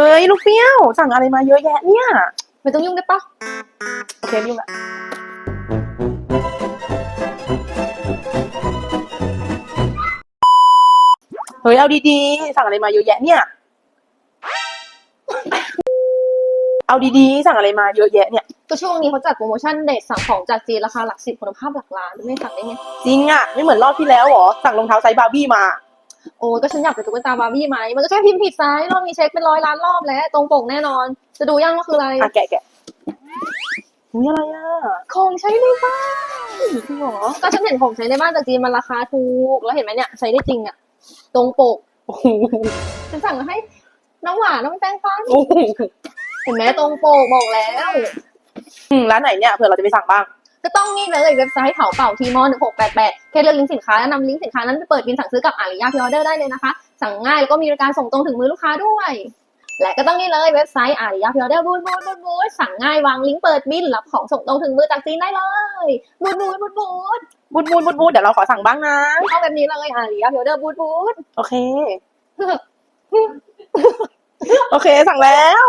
เฮ้ยลูกเปรี้ยวสั่งอะไรมาเยอะแยะเนี่ยไม่ต้องยุ่งได้ปะโอเคนี่ละเฮ้ยเอาดีๆสั่งอะไรมาเยอะแยะเนี่ย เอาดีๆสั่งอะไรมาเยอะแยะเนี่ยก็ช่วงนี้เขาจัดโปรโมชั่นเด็ดสั่งของจากจีนราคาหลักสิบคุณภาพหลักล้านไม่สั่งได้ไงจริงอะไม่เหมือนรอบที่แล้วเหรอสั่งรองเท้าไซส์บาร์บี้มา โอ้ยก็ฉันอยากเป็นตุ๊กตาบาร์บี้ไหมมันก็แค่พิมพ์ผิดไซส์รอบนี้เช็คเป็นร้อยล้านรอบแล้ว ตรงปกแน่นอน จะดูยังว่าคืออะไรอะแกะแกะอุ้ยอะไรอะของใช้ในบ้านจริงเหรอก็ฉันเห็นของใช้ในบ้านจากจีนมันราคาถูกแล้วเห็นไหมเนี่ยใช้ได้จริงอะตรงปกโอ้โหฉันสั่งมาให้น้ำหวานน้ำแป้งฟันโอ้โหเห็นไหมตรงปกบอกแล้ว อืมร้านไหนเนี่ยเผื่อเราจะไปสั่งบ้าง ก็ต้องนี่เลยเว็บไซต์เถาเป่าทีมอนหกแปดแปดแค่เลือกลิงก์สินค้าแล้วนำลิงก์สินค้านั้นไปเปิดบินสั่งซื้อกับอาริยาพิออเดอร์ได้เลยนะคะ สั่งง่ายแล้วก็มีบริการส่งตรงถึงมือลูกค้าด้วย และก็ต้องนี่เลยเว็บไซต์อาริยาพิออเดอร์บูดบูดบูดบูดสั่งง่ายวางลิงก์เปิดบินรับของส่งตรงถึงมือจากจีนได้เลยบูดบูดบูดบูดบูดบูดบูดบูดเดี๋ยวเราขอสั่งบ้างนะเอาแบบนี้เลยอาริยาพิออเดอร์บูดบูดโอเค โอเคสั่งแล้ว